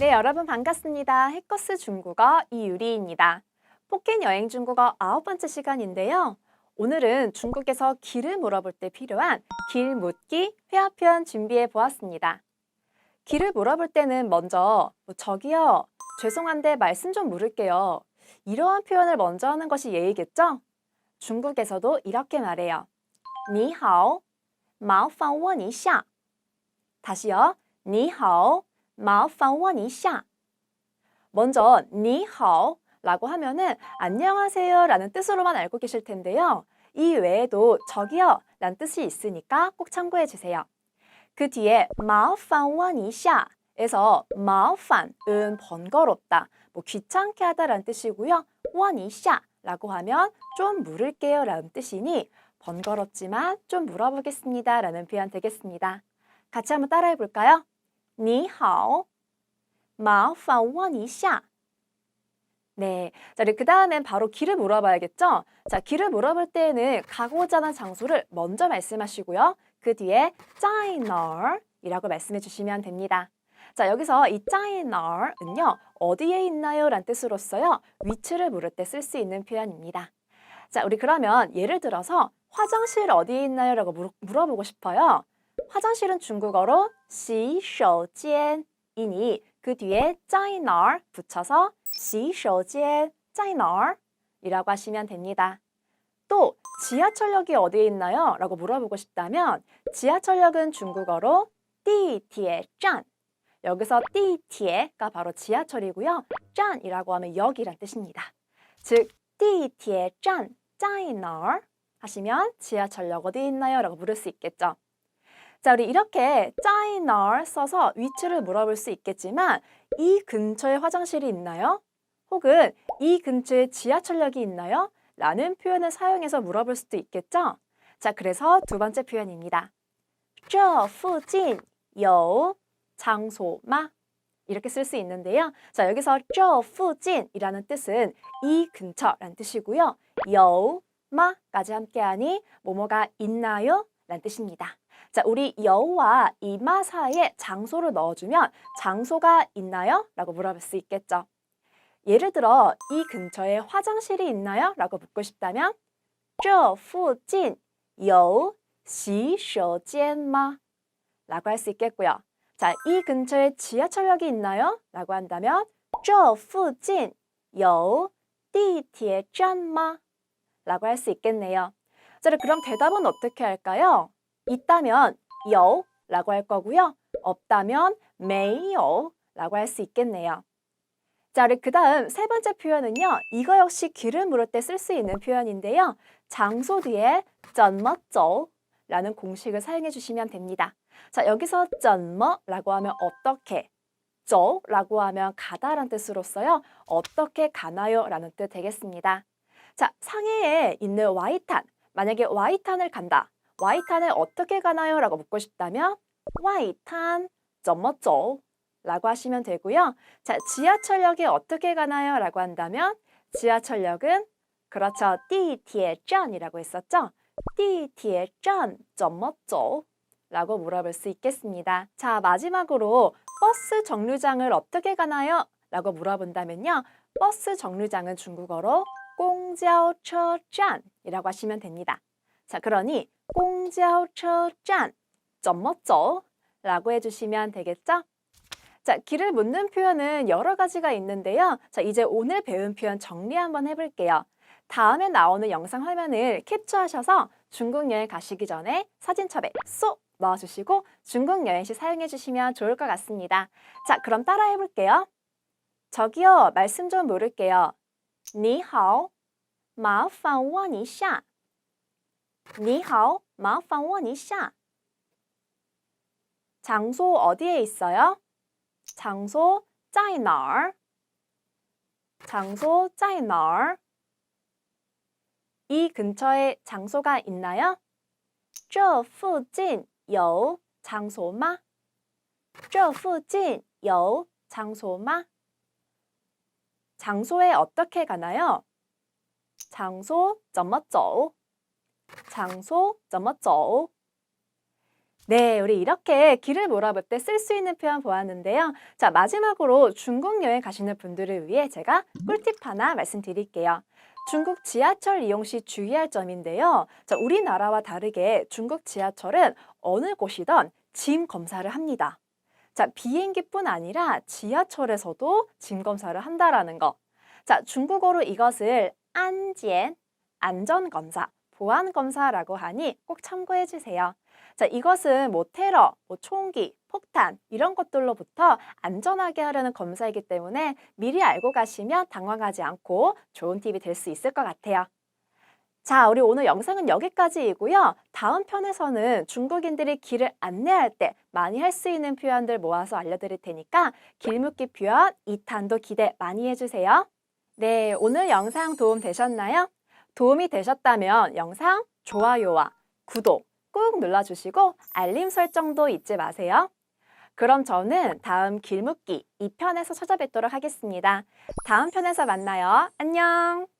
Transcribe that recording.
네, 여러분 반갑습니다. 해커스 중국어 이유리입니다. 포켓 여행 중국어 아홉 번째 시간인데요. 오늘은 중국에서 길을 물어볼 때 필요한 길 묻기 회화 표현 준비해 보았습니다. 길을 물어볼 때는 먼저 뭐, 저기요, 죄송한데 말씀 좀 물을게요. 이러한 표현을 먼저 하는 것이 예의겠죠? 중국에서도 이렇게 말해요. 니하오, 마오팡 원이샤. 다시요, 니하오, 麻烦问一下. 먼저 你好 라고 하면은 안녕하세요 라는 뜻으로만 알고 계실 텐데요. 이 외에도 저기요 라는 뜻이 있으니까 꼭 참고해 주세요. 그 뒤에 麻烦问一下 에서 麻烦은 번거롭다, 뭐 귀찮게 하다라는 뜻이고요. 问一下 라고 하면 좀 물을게요 라는 뜻이니 번거롭지만 좀 물어보겠습니다 라는 표현 되겠습니다. 같이 한번 따라해 볼까요? 你好. 마오판 원이샤. 네, 자그 다음에 바로 길을 물어봐야겠죠? 자, 길을 물어볼 때에는 가고자 하는 장소를 먼저 말씀하시고요. 그 뒤에 짜이널이라고 말씀해 주시면 됩니다. 자, 여기서 이 짜이널은요, 어디에 있나요? 란 뜻으로써요, 위치를 물을 때 쓸 수 있는 표현입니다. 자, 우리 그러면 예를 들어서 화장실 어디에 있나요? 라고 물어보고 싶어요. 화장실은 중국어로 洗手间이니 그 뒤에 在哪儿 붙여서 洗手间在哪儿 이라고 하시면 됩니다. 또 지하철역이 어디에 있나요? 라고 물어보고 싶다면 지하철역은 중국어로 地铁站 여기서 地铁가 바로 지하철이고요. 站이라고 하면 역이란 뜻입니다. 즉 地铁站在哪儿 하시면 지하철역 어디 있나요? 라고 물을 수 있겠죠. 자, 우리 이렇게 在哪儿 써서 위치를 물어볼 수 있겠지만 이 근처에 화장실이 있나요? 혹은 이 근처에 지하철역이 있나요? 라는 표현을 사용해서 물어볼 수도 있겠죠? 자, 그래서 두 번째 표현입니다. 这附近有장소 마? 이렇게 쓸 수 있는데요. 자, 여기서 这附近이라는 뜻은 이 근처라는 뜻이고요. 有 마까지 함께하니 뭐뭐가 있나요? 라는 뜻입니다. 자, 우리 여와 이마 사이에 장소를 넣어주면 장소가 있나요? 라고 물어볼 수 있겠죠. 예를 들어 이 근처에 화장실이 있나요? 라고 묻고 싶다면 这附近有洗手间吗? 라고 할 수 있겠고요. 자, 이 근처에 지하철역이 있나요? 라고 한다면 这附近有地铁站吗? 라고 할 수 있겠네요. 자, 그럼 대답은 어떻게 할까요? 있다면 yo라고 할 거고요. 없다면 may요라고 할 수 있겠네요. 자, 그 다음 세 번째 표현은요. 이거 역시 길을 물을 때 쓸 수 있는 표현인데요. 장소 뒤에 전머죠 라는 공식을 사용해 주시면 됩니다. 자, 여기서 전머라고 하면 어떻게, 쩌라고 하면 가다란 뜻으로 써요. 어떻게 가나요? 라는 뜻 되겠습니다. 자, 상해에 있는 와이탄, 만약에 와이탄을 간다 와이탄에 어떻게 가나요? 라고 묻고 싶다면 와이탄 점머쪼 라고 하시면 되고요. 자, 지하철역에 어떻게 가나요? 라고 한다면 지하철역은 그렇죠. 디티에쩐이라고 했었죠. 디티에쩐 점머쪼 라고 물어볼 수 있겠습니다. 자, 마지막으로 버스 정류장을 어떻게 가나요? 라고 물어본다면요. 버스 정류장은 중국어로 공자오처짠이라고 하시면 됩니다. 자, 그러니 공자오처 짠, 쩜멋져 라고 해주시면 되겠죠? 자, 길을 묻는 표현은 여러 가지가 있는데요. 자, 이제 오늘 배운 표현 정리 한번 해볼게요. 다음에 나오는 영상 화면을 캡처하셔서 중국 여행 가시기 전에 사진첩에 쏙 넣어주시고 중국 여행 시 사용해 주시면 좋을 것 같습니다. 자, 그럼 따라 해볼게요. 저기요, 말씀 좀 물을게요. 니하오, 마판 원이샤. 你好,麻烦问一下. 장소 어디에 있어요? 장소 在哪儿? 장소 在哪儿? 이 근처에 장소가 있나요? 这附近有场所吗?这附近有场所吗? 장소에 어떻게 가나요? 장소 怎么走? 장소, 점어쩌 네, 우리 이렇게 길을 몰아볼 때 쓸 수 있는 표현 보았는데요. 자, 마지막으로 중국 여행 가시는 분들을 위해 제가 꿀팁 하나 말씀드릴게요. 중국 지하철 이용 시 주의할 점인데요. 자, 우리나라와 다르게 중국 지하철은 어느 곳이든 짐 검사를 합니다. 자, 비행기뿐 아니라 지하철에서도 짐 검사를 한다라는 거. 자, 중국어로 이것을 안젠, 안전검사, 보안 검사라고 하니 꼭 참고해 주세요. 자, 이것은 뭐 테러, 뭐 총기, 폭탄 이런 것들로부터 안전하게 하려는 검사이기 때문에 미리 알고 가시면 당황하지 않고 좋은 팁이 될 수 있을 것 같아요. 자, 우리 오늘 영상은 여기까지이고요. 다음 편에서는 중국인들이 길을 안내할 때 많이 할 수 있는 표현들 모아서 알려드릴 테니까 길묻기 표현 2탄도 기대 많이 해주세요. 네, 오늘 영상 도움 되셨나요? 도움이 되셨다면 영상 좋아요와 구독 꾹 눌러주시고 알림 설정도 잊지 마세요. 그럼 저는 다음 길묻기 2편에서 찾아뵙도록 하겠습니다. 다음 편에서 만나요. 안녕!